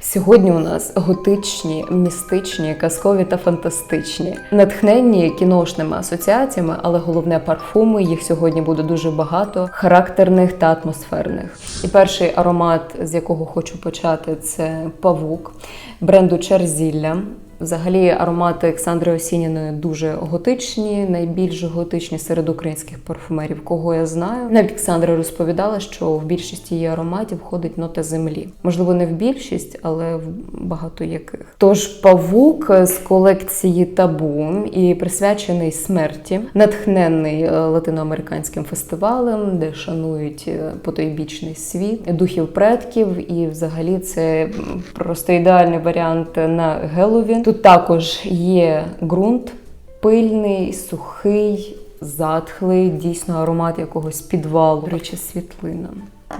Сьогодні у нас готичні, містичні, казкові та фантастичні, натхненні кіношними асоціаціями, але головне парфуми. Їх сьогодні буде дуже багато, характерних та атмосферних. І перший аромат, з якого хочу почати, це павук бренду Черзілля. Взагалі аромати Олександри Осініної дуже готичні, найбільш готичні серед українських парфумерів, кого я знаю. Навіть Олександра розповідала, що в більшості її ароматів входить нота землі. Можливо, не в більшість, але в багато яких. Тож павук з колекції табу і присвячений смерті, натхнений е, латиноамериканським фестивалем, де шанують е, потойбічний світ, духів предків, і взагалі це просто ідеальний варіант на Геловін. Тут також є ґрунт пильний, сухий, затхлий, дійсно аромат якогось підвалу. До речі, світлина.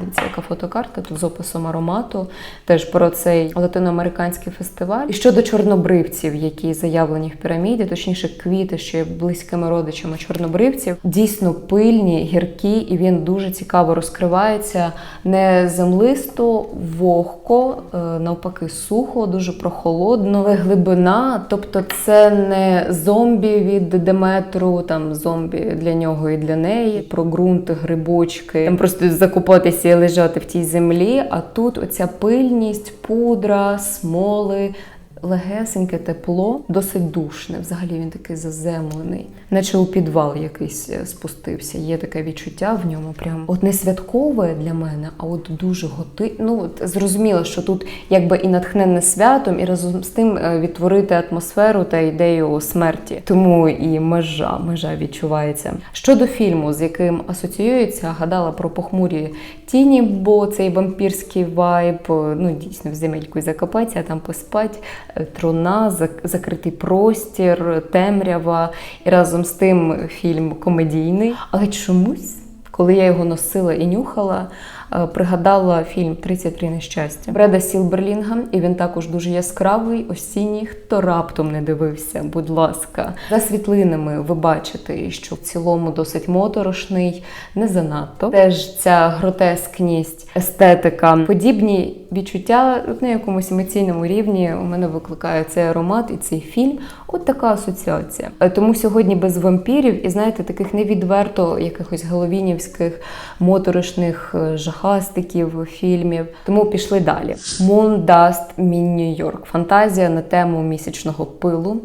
Дивіться, яка фотокартка тут з описом аромату, теж про цей латиноамериканський фестиваль. І щодо чорнобривців, які заявлені в піраміді, точніше, квіти, що є близькими родичами чорнобривців, дійсно пильні, гіркі, і він дуже цікаво розкривається не землисто, вогко, е, навпаки, сухо, дуже прохолодно, але глибина. Тобто, це не зомбі від Деметру, там зомбі для нього і для неї, про ґрунт, грибочки, там просто закупатися лежати в тій землі. А тут оця пильність, пудра, смоли. Легесеньке тепло, досить душне. Взагалі він такий заземлений, наче у підвал якийсь е, спустився. Є таке відчуття в ньому. Прям от не святкове для мене, а от дуже готи. Ну от зрозуміло, що тут якби і натхненне святом, і разом з тим е, відтворити атмосферу та ідею смерті. Тому і межа, межа відчувається. Щодо фільму, з яким асоціюється, гадала про похмурі тіні, бо цей вампірський вайб, е, ну дійсно в земельку закопатися, а там поспать, труна, закритий простір, темрява, і разом з тим фільм комедійний. Але чомусь. Коли я його носила і нюхала, е, пригадала фільм «33 нещастя Бреда Сілберлінга, і він також дуже яскравий, осінній. Хто раптом не дивився, будь ласка, за світлинами ви бачите, що в цілому досить моторошний, не занадто. Теж ця гротескність, естетика, подібні відчуття на якомусь емоційному рівні у мене викликає цей аромат і цей фільм. От така асоціація. Е, Тому сьогодні без вампірів і знаєте, таких невідверто якихось головінівських моторошних е, жахастиків, фільмів. Тому пішли далі. Moon Dust Mean New York. Фантазія на тему місячного пилу,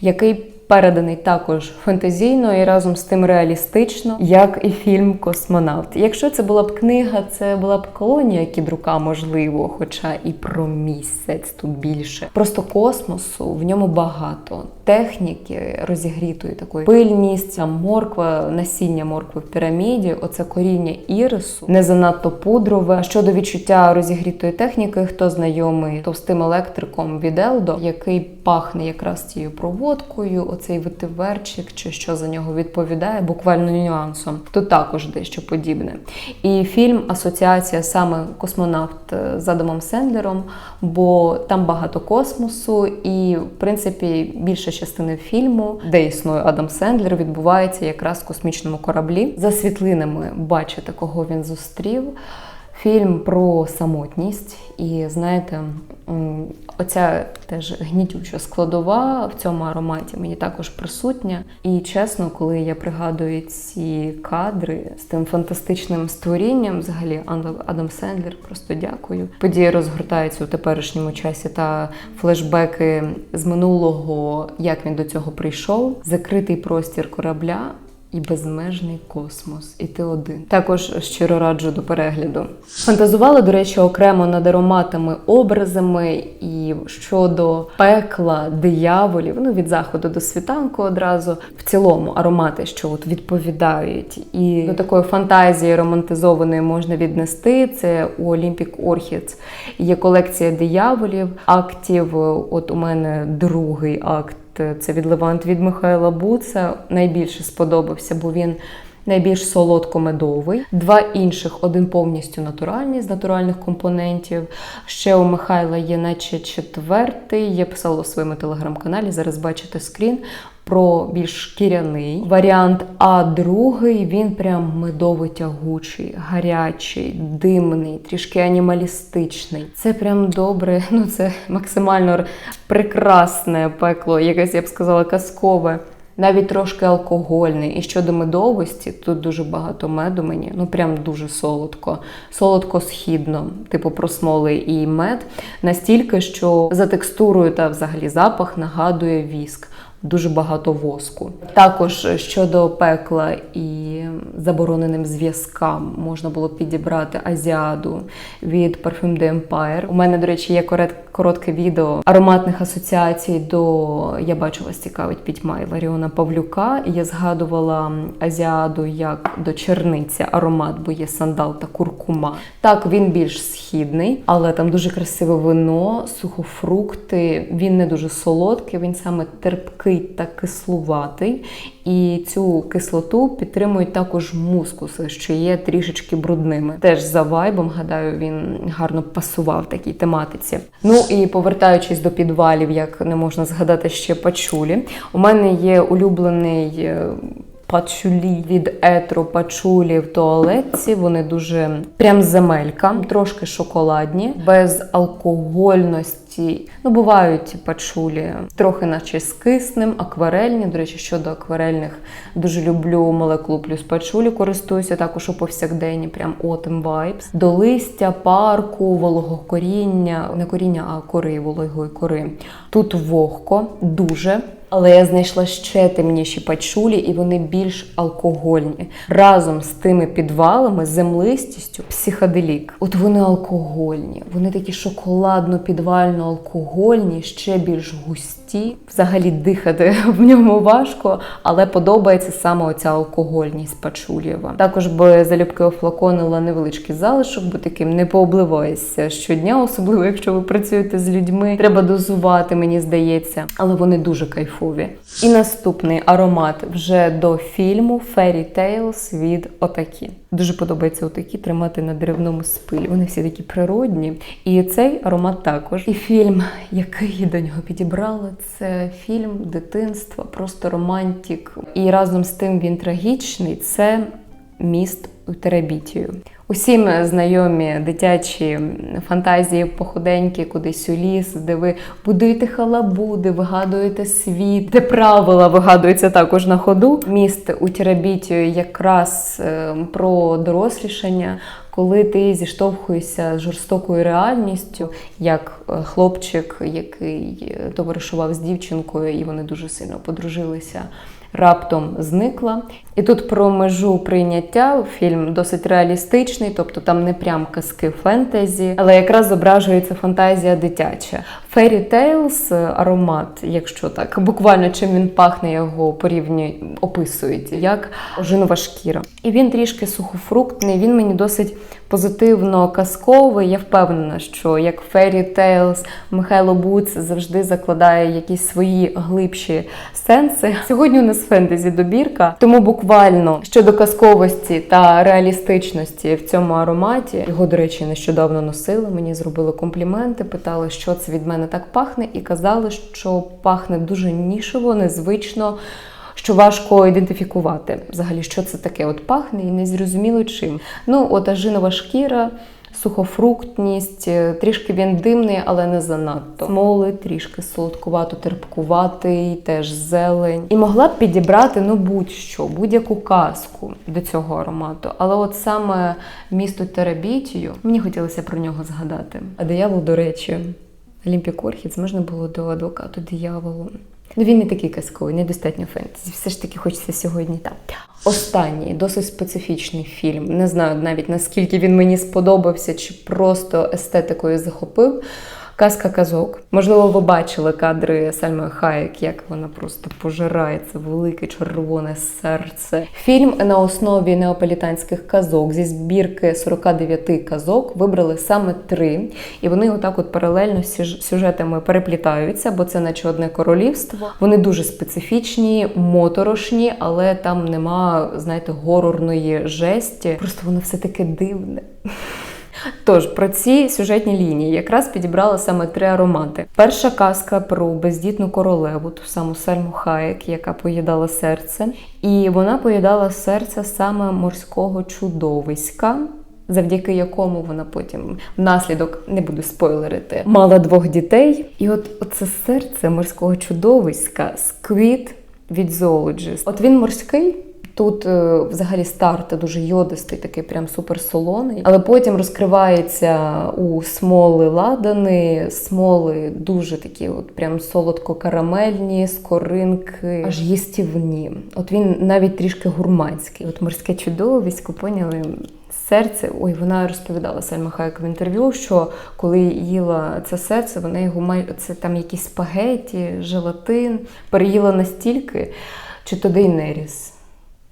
який переданий також фантазійно і разом з тим реалістично, як і фільм Космонавт. Якщо це була б книга, це була б колонія кідрука, можливо, хоча і про місяць тут більше. Просто космосу в ньому багато. Техніки розігрітої такої пильність, ця морква, насіння моркви в піраміді, оце коріння ірису, не занадто пудрове. Щодо відчуття розігрітої техніки, хто знайомий товстим електриком від Елдо, який пахне якраз цією проводкою, оцей витиверчик, чи що за нього відповідає, буквально нюансом. Тут також дещо подібне. І фільм асоціація саме космонавт е, з Адамом Сендлером, бо там багато космосу, і в принципі більша частина фільму, де існує Адам Сендлер, відбувається якраз в космічному кораблі. За світлинами бачите, кого він зустрів. Фільм про самотність, і знаєте, оця теж гнітюча складова в цьому ароматі мені також присутня. І чесно, коли я пригадую ці кадри з тим фантастичним створінням, взагалі Адам Сендлер, просто дякую. Події розгортаються у теперішньому часі та флешбеки з минулого, як він до цього прийшов, закритий простір корабля. І безмежний космос, і ти один. Також щиро раджу до перегляду. Фантазувала, до речі, окремо над ароматами, образами і щодо пекла, дияволів, ну від заходу до світанку одразу. В цілому аромати, що от відповідають, і до такої фантазії романтизованої можна віднести. Це у Olympic Orchids є колекція дияволів, актів. От у мене другий акт. Це від Левант від Михайла Буца. Найбільше сподобався, бо він найбільш солодко-медовий. Два інших, один повністю натуральний з натуральних компонентів. Ще у Михайла є, наче четвертий. Я писала у своєму телеграм-каналі. Зараз бачите скрін. Про більш шкіряний варіант. А другий він прям медово-тягучий, гарячий, димний, трішки анімалістичний. Це прям добре. Ну це максимально прекрасне пекло, якесь я б сказала, казкове. Навіть трошки алкогольний. І щодо медовості, тут дуже багато меду мені, ну прям дуже солодко. Солодко-східно, типу просмолий і мед, настільки, що за текстурою та взагалі запах нагадує віск. Дуже багато воску. Також щодо пекла і забороненим зв'язкам можна було підібрати азіаду від Parfum de Empire. У мене, до речі, є коротке відео ароматних асоціацій до я бачу вас цікавить пітьма Іларіона Павлюка. І я згадувала азіаду як до черниці аромат, бо є сандал та куркума. Так, він більш східний, але там дуже красиве вино, сухофрукти. Він не дуже солодкий, він саме терпкий та кислуватий. І цю кислоту підтримують також мускуси, що є трішечки брудними. Теж за вайбом, гадаю, він гарно пасував такій тематиці. Ну і повертаючись до підвалів, як не можна згадати ще пачулі. У мене є улюблений. е, Пачулі від етро пачулі в туалетці. Вони дуже прям земелька, трошки шоколадні, без алкогольності. Ну, бувають пачулі, трохи наче з киснем, акварельні. До речі, щодо акварельних, дуже люблю молекулу плюс пачулі, користуюся також у повсякденні, прям autumn vibes. До листя, парку, вологого коріння, не коріння, а кори, вологої кори. Тут вогко, дуже. Але я знайшла ще темніші пачулі, і вони більш алкогольні. Разом з тими підвалами, землистістю, психоделік. От вони алкогольні, вони такі шоколадно-підвально алкогольні, ще більш густі. Взагалі дихати в ньому важко, але подобається саме оця алкогольність пачулєва. Також би залюбки офлаконила невеличкий залишок, бо таким не пообливаєшся щодня, особливо якщо ви працюєте з людьми. Треба дозувати, мені здається, але вони дуже кайфові. І наступний аромат вже до фільму Fairy Tales від Отакі. Дуже подобається отакі тримати на деревному спилі. Вони всі такі природні. І цей аромат також. І фільм, який до нього підібрала, це фільм дитинства, просто романтик. І разом з тим він трагічний. Це міст у Терабітію. Усім знайомі дитячі фантазії походеньки кудись у ліс, де ви будуєте халабуди, вигадуєте світ, де правила вигадуються також на ходу. Міст у Терабітію якраз е, про дорослішання, коли ти зіштовхуєшся з жорстокою реальністю, як е, хлопчик, який е, товаришував з дівчинкою, і вони дуже сильно подружилися. Раптом зникла. І тут про межу прийняття фільм досить реалістичний, тобто там не прям казки фентезі, але якраз зображується фантазія дитяча. Fairy Tales – аромат, якщо так, буквально чим він пахне, його порівнюють, описують, як ожинова шкіра. І він трішки сухофруктний, він мені досить позитивно казковий. Я впевнена, що як Fairy Tales, Михайло Буц завжди закладає якісь свої глибші сенси. Сьогодні у нас фентезі добірка, тому буквально щодо казковості та реалістичності в цьому ароматі. Його, до речі, нещодавно носили. Мені зробили компліменти, питали, що це від мене так пахне, і казали, що пахне дуже нішево, незвично. Що важко ідентифікувати взагалі, що це таке от пахне, і не зрозуміло чим. Ну, от ажинова шкіра, сухофруктність, е, трішки він димний, але не занадто. Смоли, трішки солодкувато, терпкуватий, теж зелень. І могла б підібрати ну будь-що, будь-яку казку до цього аромату. Але от саме місто Терабітію, мені хотілося про нього згадати. А диявол, до речі, Олімпік Орхідс можна було до адвокату дияволу. Ну він не такий казковий, недостатньо фентезі. Все ж таки хочеться сьогодні там. Останній досить специфічний фільм. Не знаю навіть наскільки він мені сподобався, чи просто естетикою захопив. Казка казок. Можливо, ви бачили кадри Сальми Хаєк, як вона просто пожирає це велике червоне серце. Фільм на основі неаполітанських казок зі збірки 49 казок вибрали саме три, і вони отак от паралельно з сюжетами переплітаються, бо це наче одне королівство. Вони дуже специфічні, моторошні, але там нема, знаєте, горорної жесті. Просто воно все таке дивне. Тож про ці сюжетні лінії якраз підібрала саме три аромати. Перша казка про бездітну королеву, ту саму Сальму Хаєк, яка поїдала серце, і вона поїдала серце саме морського чудовиська. Завдяки якому вона потім внаслідок не буду спойлерити, мала двох дітей. І от це серце морського чудовиська сквіт від Zoologist. От він морський. Тут е, взагалі старт дуже йодистий, такий прям суперсолоний. Але потім розкривається у смоли ладани, смоли дуже такі, от прям солодко-карамельні, скоринки, аж їстівні. От він навіть трішки гурманський. От морське чудовисько, поняли. Серце, ой, вона розповідала Сальма Хайек в інтерв'ю, що коли їла це серце, вона його май... це там якісь спагеті, желатин, переїла настільки, чи то Дейнеріс,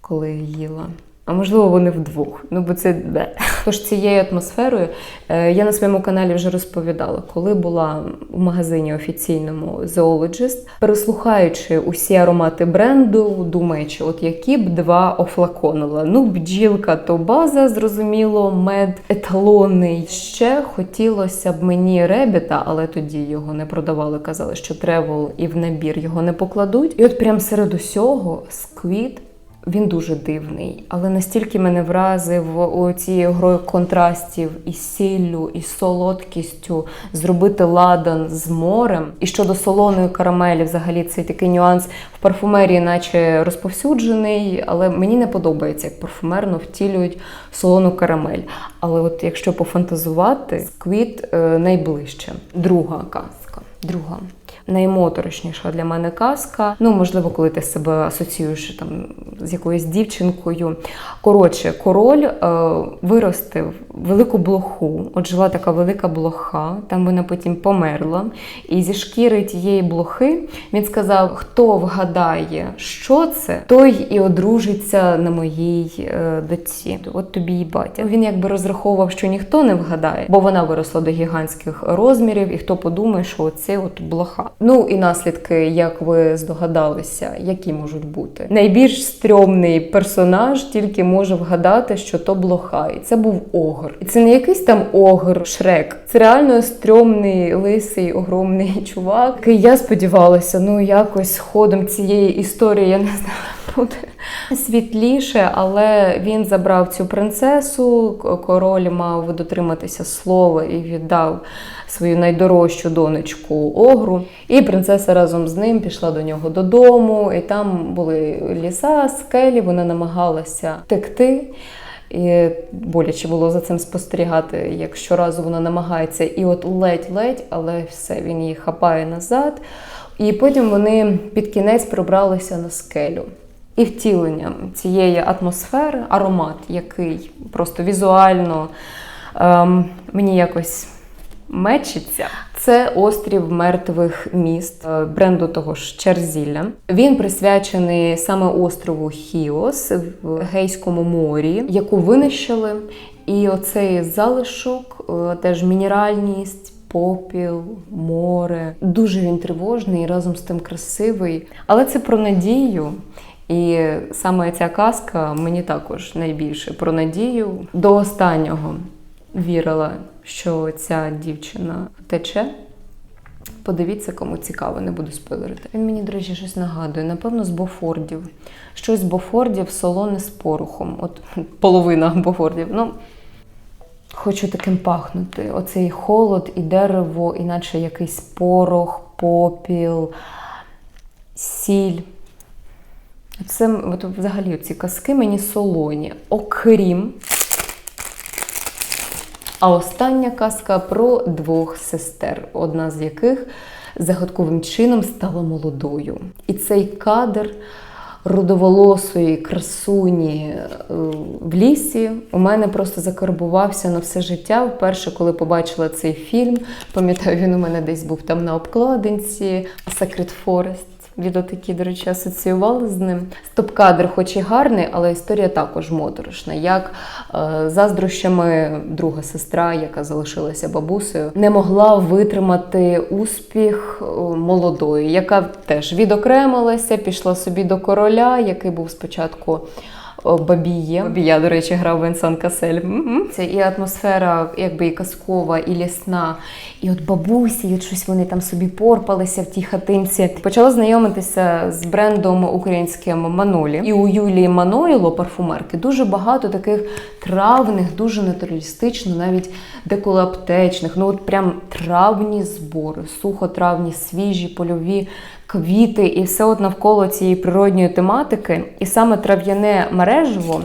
коли їла. А можливо, вони вдвох. Ну, бо це де. Тож цією атмосферою е, я на своєму каналі вже розповідала, коли була в магазині офіційному Zoologist, переслухаючи усі аромати бренду, думаючи, от які б два офлаконила. Ну, бджілка то база, зрозуміло, мед еталонний. Ще хотілося б мені ребіта, але тоді його не продавали. Казали, що тревел і в набір його не покладуть. І от прям серед усього сквіт. Він дуже дивний, але настільки мене вразив у цією грою контрастів і сіллю, і солодкістю зробити ладан з морем. І щодо солоної карамелі, взагалі цей такий нюанс в парфумерії, наче розповсюджений, але мені не подобається, як парфумерно втілюють солону карамель. Але от якщо пофантазувати, сквіт е, найближче. Друга казка. Друга наймоторошніша для мене казка. Ну, можливо, коли ти себе асоціюєш там з якоюсь дівчинкою. Коротше, король е, виростив велику блоху. От жила така велика блоха, там вона потім померла. І зі шкіри тієї блохи він сказав: хто вгадає, що це, той і одружиться на моїй е, дочці. От тобі і батя. Він якби розраховував, що ніхто не вгадає, бо вона виросла до гігантських розмірів, і хто подумає, що це от блоха. Ну і наслідки, як ви здогадалися, які можуть бути. Найбільш стрьомний персонаж тільки може вгадати, що то блоха. І це був огр. І це не якийсь там огр, шрек. Це реально стрьомний, лисий, огромний чувак. І Я сподівалася, ну якось ходом цієї історії, я не знаю. Буде світліше, але він забрав цю принцесу. Король мав дотриматися слова і віддав свою найдорожчу донечку Огру. І принцеса разом з ним пішла до нього додому, і там були ліса, скелі. Вона намагалася втекти. І боляче було за цим спостерігати, як щоразу вона намагається, і от ледь-ледь, але все, він її хапає назад. І потім вони під кінець пробралися на скелю. І втіленням цієї атмосфери, аромат, який просто візуально ем, мені якось мечиться, це острів мертвих міст е, бренду того ж Черзілля. Він присвячений саме острову Хіос в Гейському морі, яку винищили. І оцей залишок, е, теж мінеральність. Попіл, море. Дуже він тривожний і разом з тим красивий. Але це про надію. І саме ця казка мені також найбільше про надію. До останнього вірила, що ця дівчина тече. Подивіться, кому цікаво, не буду спойлерити. Він мені, до речі, щось нагадує. Напевно, з Бофордів. Щось з Бофордів солоне з порохом. От половина Бофордів. Ну, Хочу таким пахнути. Оцей холод і дерево, іначе якийсь порох, попіл, сіль. Це от, взагалі ці казки мені солоні, окрім. А остання казка про двох сестер, одна з яких загадковим чином стала молодою. І цей кадр рудоволосої красуні е, в лісі у мене просто закарбувався на все життя. Вперше, коли побачила цей фільм, пам'ятаю, він у мене десь був там на обкладинці Secret Forest. Відеотакі, до речі, асоціювали з ним. Стоп-кадр, хоч і гарний, але історія також моторошна. Як е, заздрощами друга сестра, яка залишилася бабусею, не могла витримати успіх е, молодої, яка теж відокремилася, пішла собі до короля, який був спочатку Бабіє. Бабія, до речі, грав Венсан Касель. Це і атмосфера, якби і казкова, і лісна. І от бабусі, і от щось вони там собі порпалися в тій хатинці. Почала знайомитися з брендом українським Манолі. І у Юлії Манойло, парфумерки, дуже багато таких травних, дуже натуралістично, навіть деколи аптечних. Ну от прям травні збори, сухотравні, свіжі, польові квіти, і все от навколо цієї природньої тематики. І саме трав'яне мережево,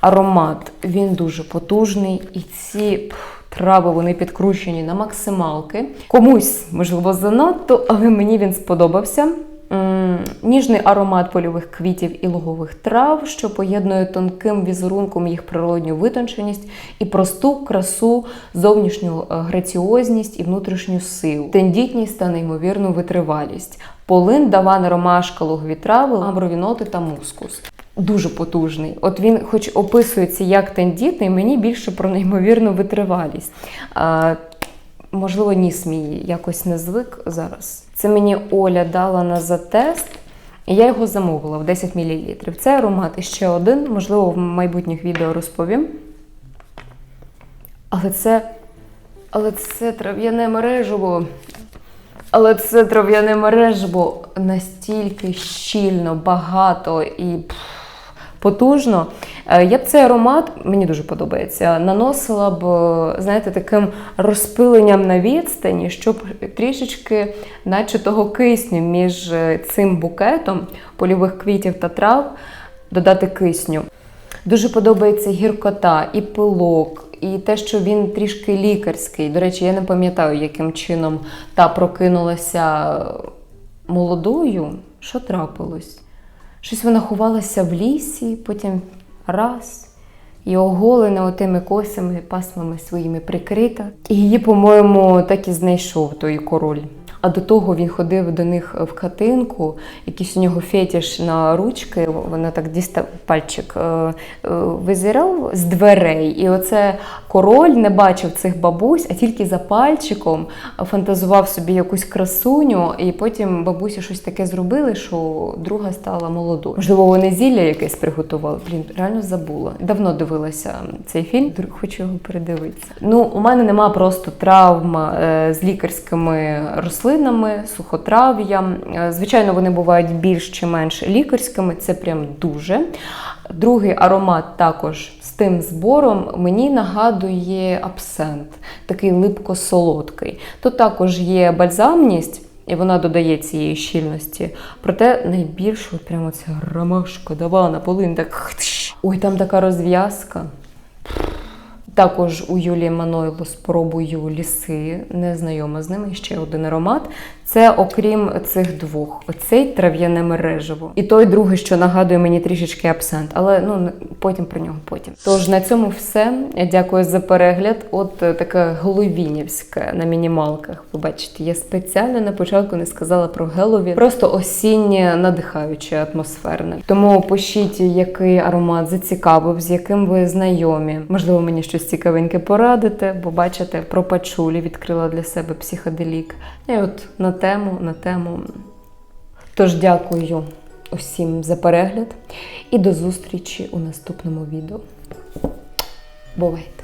аромат, він дуже потужний. І ці трави вони підкручені на максималки. Комусь, можливо, занадто, але мені він сподобався. Ніжний аромат польових квітів і лугових трав, що поєднує тонким візерунком їх природню витонченість і просту красу, зовнішню е, граціозність і внутрішню силу, тендітність та неймовірну витривалість. Полин, даван, ромашка, лугові трави, ламброві ноти та мускус. Дуже потужний. От він, хоч описується як тендітний, мені більше про неймовірну витривалість. Можливо, ніс мій якось не звик зараз. Це мені Оля дала на затест, і я його замовила в 10 мл. Це аромат ще один, можливо, в майбутніх відео розповім. Але це. Але це трав'яне мережево. Але це трав'яне мережево настільки щільно, багато і потужно. Е, Я б цей аромат, мені дуже подобається, наносила б, е, знаєте, таким розпиленням на відстані, щоб трішечки, наче того кисню між е, цим букетом польових квітів та трав додати кисню. Дуже подобається гіркота і пилок, і те, що він трішки лікарський. До речі, я не пам'ятаю, яким чином та прокинулася молодою. Що трапилось? Щось вона ховалася в лісі, потім раз. І оголена отими косами, пасмами своїми прикрита. І її, по-моєму, так і знайшов той король. А до того він ходив до них в хатинку, якийсь у нього фетіш на ручки, вона так дістав пальчик е, е, визирав з дверей. І оце король не бачив цих бабусь, а тільки за пальчиком фантазував собі якусь красуню, і потім бабусі щось таке зробили, що друга стала молодою. Можливо, вони зілля якесь приготували. Блін, реально забула. Давно дивилася цей фільм, хочу його передивитися. Ну, у мене нема просто травм е, з лікарськими рослинами, сухотрав'ям. Е, Звичайно, вони бувають більш чи менш лікарськими, це прям дуже. Другий аромат також з тим збором мені нагадує абсент, такий липко-солодкий. Тут також є бальзамність. І вона додає цієї щільності. Проте найбільше прямо ця ромашка, давана, полин, так. Ой, там така розв'язка. Також у Юлії Манойло спробую ліси, не знайома з ними ще один аромат. Це окрім цих двох, оцей трав'яне мережево. І той другий, що нагадує мені трішечки абсент, але ну потім про нього потім. Тож на цьому все. Дякую за перегляд. От е, таке головінівське на мінімалках. Ви бачите, я спеціально на початку не сказала про Геловін. Просто осіннє надихаюче, атмосферне. Тому пишіть, який аромат зацікавив, з яким ви знайомі. Можливо, мені щось цікавеньке порадите, бо бачите, про пачулі відкрила для себе психоделік. І от на тему, на тему. Тож дякую усім за перегляд і до зустрічі у наступному відео. Бувайте!